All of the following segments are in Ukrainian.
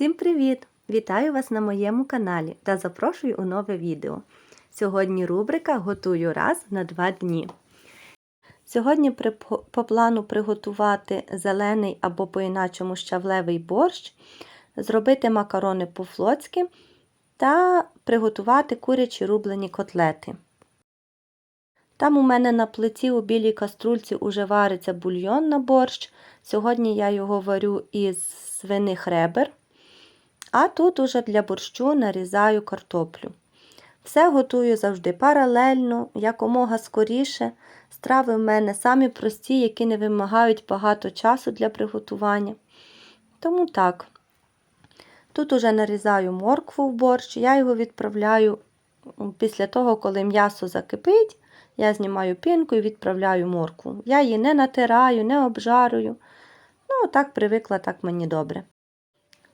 Всім привіт! Вітаю вас на моєму каналі та запрошую у нове відео. Сьогодні рубрика Готую раз на два дні. Сьогодні по плану приготувати зелений або по-іначому щавлевий борщ, зробити макарони по-флотськи та приготувати курячі рублені котлети. Там у мене на плиті у білій каструльці уже вариться бульйон на борщ. Сьогодні я його варю із свиних ребер. А тут уже для борщу нарізаю картоплю. Все готую завжди паралельно, якомога скоріше. Страви в мене самі прості, які не вимагають багато часу для приготування. Тому так. Тут уже нарізаю моркву в борщ, я його відправляю після того, коли м'ясо закипить, я знімаю пінку і відправляю моркву. Я її не натираю, не обжарую. Ну, так привикла, так мені добре.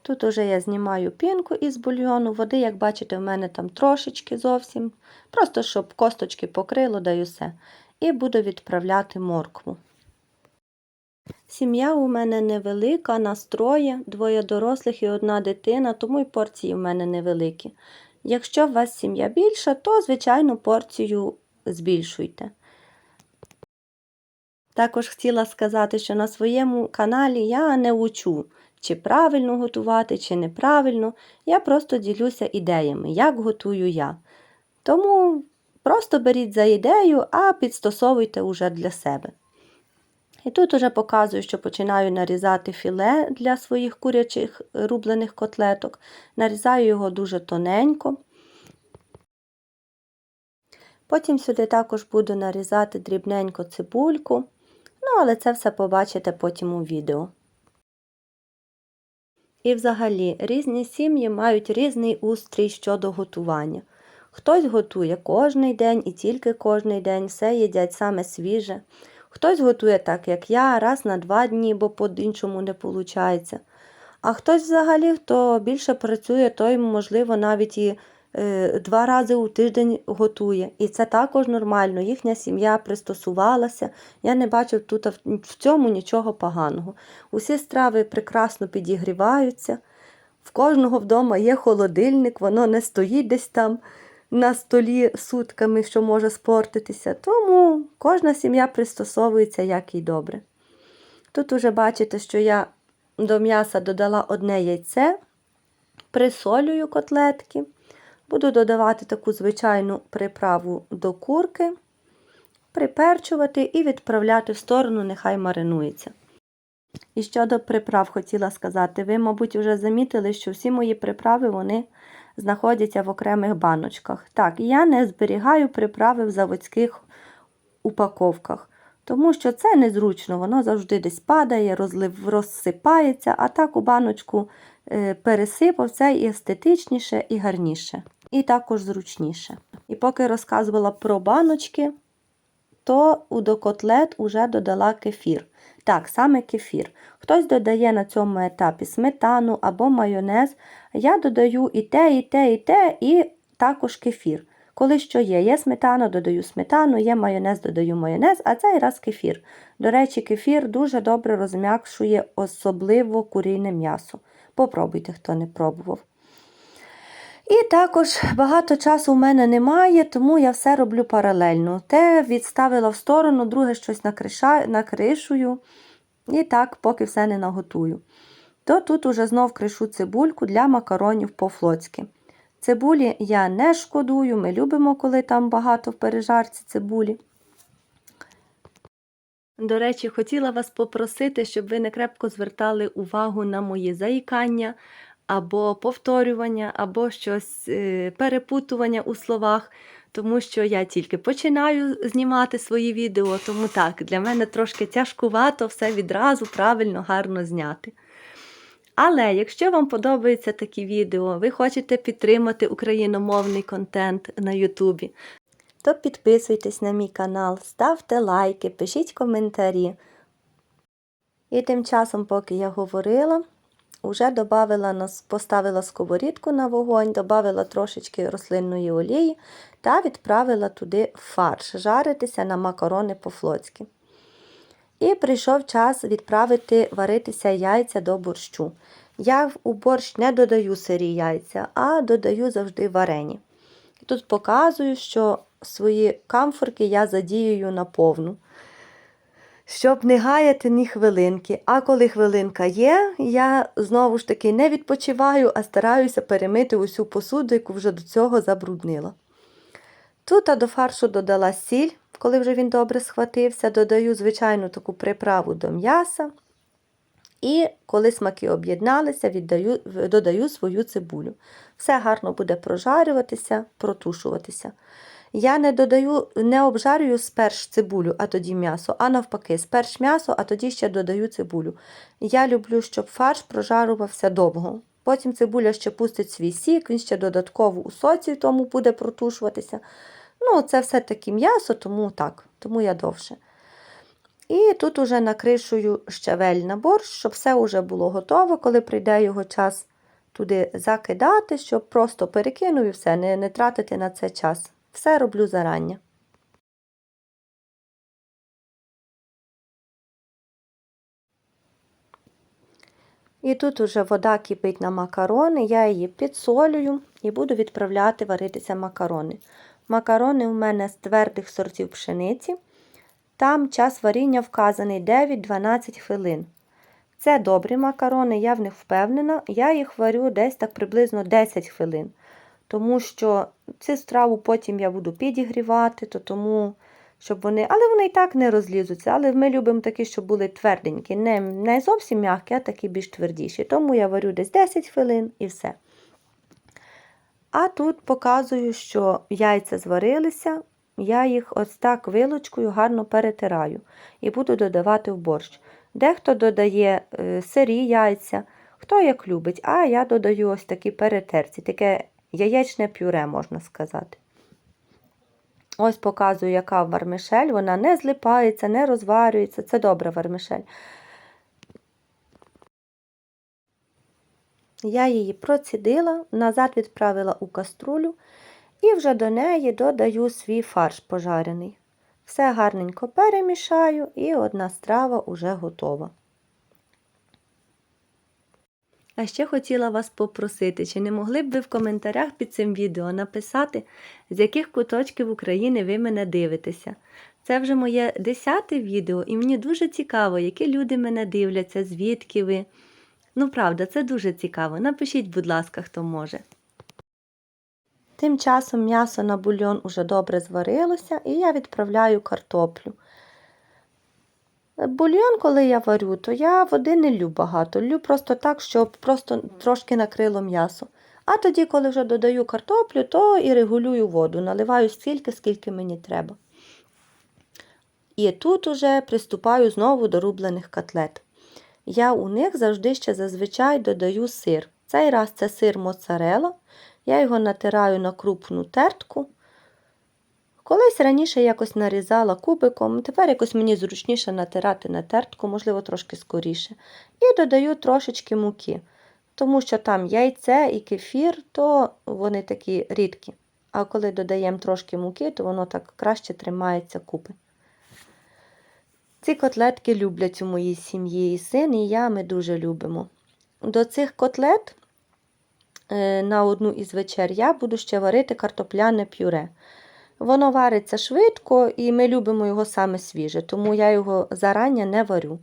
Тут уже я знімаю пінку із бульйону, води, як бачите, в мене там трошечки зовсім. Просто щоб косточки покрило, да й усе. І буду відправляти моркву. Сім'я у мене невелика, настроє, двоє дорослих і одна дитина, тому й порції в мене невеликі. Якщо у вас сім'я більша, то, звичайно, порцію збільшуйте. Також хотіла сказати, що на своєму каналі я не учу, чи правильно готувати, чи неправильно. Я просто ділюся ідеями, як готую я. Тому просто беріть за ідею, а підстосовуйте уже для себе. І тут уже показую, що починаю нарізати філе для своїх курячих рублених котлеток. Нарізаю його дуже тоненько. Потім сюди також буду нарізати дрібненько цибульку. Ну, але це все побачите потім у відео. І взагалі, різні сім'ї мають різний устрій щодо готування. Хтось готує кожний день і тільки кожний день, все їдять саме свіже. Хтось готує так, як я, раз на два дні, бо по-іншому не виходить. А хтось взагалі, хто більше працює, той, можливо, навіть і два рази у тиждень готує. І це також нормально. Їхня сім'я пристосувалася. Я не бачу тут в цьому нічого поганого. Усі страви прекрасно підігріваються. В кожного вдома є холодильник, воно не стоїть десь там на столі сутками, що може спортитися. Тому кожна сім'я пристосовується як і добре. Тут уже бачите, що я до м'яса додала одне яйце, присолюю котлетки. Буду додавати таку звичайну приправу до курки, приперчувати і відправляти в сторону, нехай маринується. І щодо приправ хотіла сказати, ви, мабуть, вже замітили, що всі мої приправи вони знаходяться в окремих баночках. Так, я не зберігаю приправи в заводських упаковках, тому що це незручно, воно завжди десь падає, розлив, розсипається, а так у баночку е, пересипав це і естетичніше, і гарніше, і також зручніше. І поки розказувала про баночки, то до котлет уже додала кефір. Так, саме кефір. Хтось додає на цьому етапі сметану або майонез. Я додаю і те, і те, і те, і також кефір. Коли що є, є сметана, додаю сметану, є майонез, додаю майонез, а цей раз кефір. До речі, кефір дуже добре розм'якшує особливо курійне м'ясо. Попробуйте, хто не пробував. І також багато часу в мене немає, тому я все роблю паралельно. Те відставила в сторону, друге щось накришую. І так, поки все не наготую. То тут уже знов кришу цибульку для макаронів по-флотськи. Цибулі я не шкодую, ми любимо, коли там багато в пережарці цибулі. До речі, хотіла вас попросити, щоб ви не крепко звертали увагу на мої заїкання, або повторювання, або щось е, перепутування у словах, тому що я тільки починаю знімати свої відео, тому так, для мене трошки тяжкувато все відразу правильно, гарно зняти. Але якщо вам подобаються такі відео, ви хочете підтримати україномовний контент на Ютубі, то підписуйтесь на мій канал, ставте лайки, пишіть коментарі. І тим часом, поки я говорила, вже добавила, поставила сковорідку на вогонь, додала трошечки рослинної олії та відправила туди фарш жаритися на макарони по-флотськи. І прийшов час відправити варитися яйця до борщу. Я у борщ не додаю сирі яйця, а додаю завжди варені. Тут показую, що свої камфорки я задіюю наповну, щоб не гаяти ні хвилинки. А коли хвилинка є, я знову ж таки не відпочиваю, а стараюся перемити усю посуду, яку вже до цього забруднила. Тут до фаршу додала сіль, коли вже він добре схватився, додаю звичайну таку приправу до м'яса. І коли смаки об'єдналися, додаю свою цибулю. Все гарно буде прожарюватися, протушуватися. Я не додаю, не обжарюю сперш цибулю, а тоді м'ясо, а навпаки, сперш м'ясо, а тоді ще додаю цибулю. Я люблю, щоб фарш прожарувався довго. Потім цибуля ще пустить свій сік, він ще додатково у соці тому буде протушуватися. Ну, це все-таки м'ясо, тому так, тому я довше. І тут уже накришую щавель на борщ, щоб все вже було готово, коли прийде його час туди закидати, щоб просто перекинув і все, не, не тратити на це час. Все роблю зарання. І тут уже вода кипить на макарони, я її підсолюю і буду відправляти варитися макарони. Макарони у мене з твердих сортів пшениці. Там час варіння вказаний 9-12 хвилин. Це добрі макарони, я в них впевнена. Я їх варю десь так приблизно 10 хвилин. Тому що цю страву потім я буду підігрівати, то тому, щоб вони. Але вони і так не розлізуться. Але ми любимо такі, щоб були тверденькі. Не, не зовсім м'які, а такі більш твердіші. Тому я варю десь 10 хвилин і все. А тут показую, що яйця зварилися, я їх ось так вилочкою гарно перетираю і буду додавати в борщ. Дехто додає е, сирі яйця, хто як любить, а я додаю ось такі перетерці, таке яєчне пюре, можна сказати. Ось показую, яка вармишель, вона не злипається, не розварюється. Це добра вармишель. Я її процідила, назад відправила у каструлю і вже до неї додаю свій фарш пожарений. Все гарненько перемішаю і одна страва уже готова. А ще хотіла вас попросити, чи не могли б ви в коментарях під цим відео написати, з яких куточків України ви мене дивитеся. Це вже моє десяте відео, і мені дуже цікаво, які люди мене дивляться, звідки ви. Ну, правда, це дуже цікаво. Напишіть, будь ласка, хто може. Тим часом м'ясо на бульйон уже добре зварилося, і я відправляю картоплю. Бульйон, коли я варю, то я води не лю багато. Лю просто так, щоб просто трошки накрило м'ясо. А тоді, коли вже додаю картоплю, то і регулюю воду, наливаю стільки, скільки мені треба. І тут уже приступаю знову до рублених котлет. Я у них завжди ще зазвичай додаю сир. Цей раз це сир моцарелла. Я його натираю на крупну тертку. Колись раніше якось нарізала кубиком, тепер якось мені зручніше натирати на тертку, можливо, трошки скоріше. І додаю трошечки муки, тому що там яйце і кефір, то вони такі рідкі. А коли додаємо трошки муки, то воно так краще тримається купи. Ці котлетки люблять у моїй сім'ї і син, і я ми дуже любимо. До цих котлет е, на одну із вечер я буду ще варити картопляне пюре. Воно вариться швидко і ми любимо його саме свіже, тому я його зарання не варю.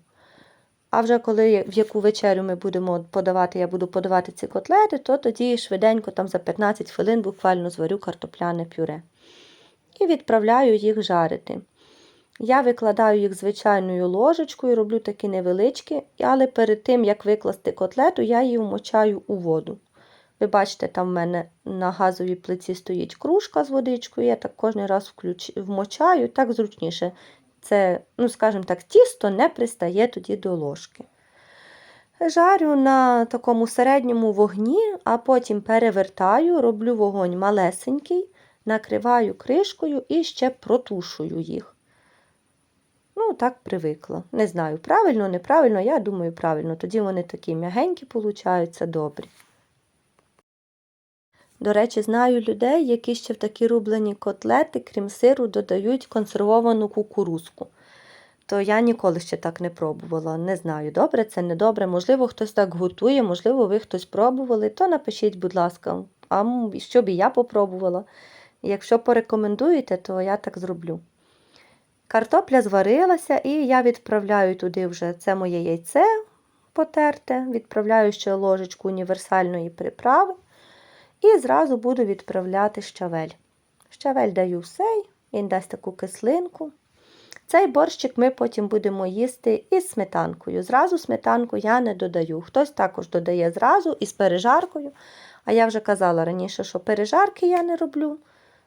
А вже коли в яку вечерю ми будемо подавати, я буду подавати ці котлети, то тоді швиденько, там за 15 хвилин буквально зварю картопляне пюре. І відправляю їх жарити. Я викладаю їх звичайною ложечкою, роблю такі невеличкі, але перед тим, як викласти котлету, я її вмочаю у воду. Ви бачите, там в мене на газовій плиті стоїть кружка з водичкою, я так кожен раз включ... вмочаю, так зручніше. Це, ну, скажімо так, тісто не пристає тоді до ложки. Жарю на такому середньому вогні, а потім перевертаю, роблю вогонь малесенький, накриваю кришкою і ще протушую їх. Ну, так привикла. Не знаю, правильно, неправильно, я думаю, правильно. Тоді вони такі м'ягенькі получаються добрі. До речі, знаю людей, які ще в такі рублені котлети, крім сиру, додають консервовану кукурузку. то я ніколи ще так не пробувала. Не знаю, добре це не добре. Можливо, хтось так готує, можливо, ви хтось пробували, то напишіть, будь ласка, а що б і я попробувала. Якщо порекомендуєте, то я так зроблю. Картопля зварилася, і я відправляю туди вже це моє яйце потерте, відправляю ще ложечку універсальної приправи і зразу буду відправляти щавель. Щавель даю всей, він дасть таку кислинку. Цей борщик ми потім будемо їсти із сметанкою. Зразу сметанку я не додаю. Хтось також додає зразу із пережаркою. А я вже казала раніше, що пережарки я не роблю,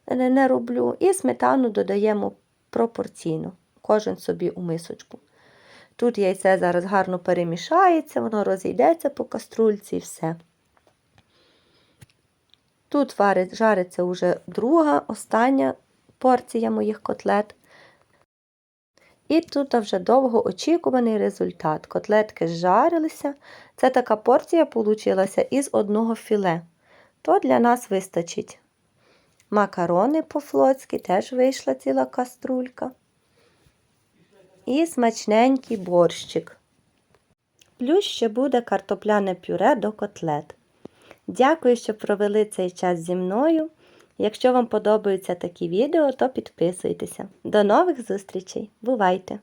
не, не роблю. І сметану додаємо пропорційно, кожен собі у мисочку. Тут яйце зараз гарно перемішається, воно розійдеться по каструльці і все. Тут жариться вже друга, остання порція моїх котлет. І тут вже довгоочікуваний результат. Котлетки зжарилися. Це така порція получилася із одного філе. То для нас вистачить. Макарони по-флотськи теж вийшла ціла каструлька. І смачненький борщик. Плюс ще буде картопляне пюре до котлет. Дякую, що провели цей час зі мною. Якщо вам подобаються такі відео, то підписуйтеся. До нових зустрічей. Бувайте!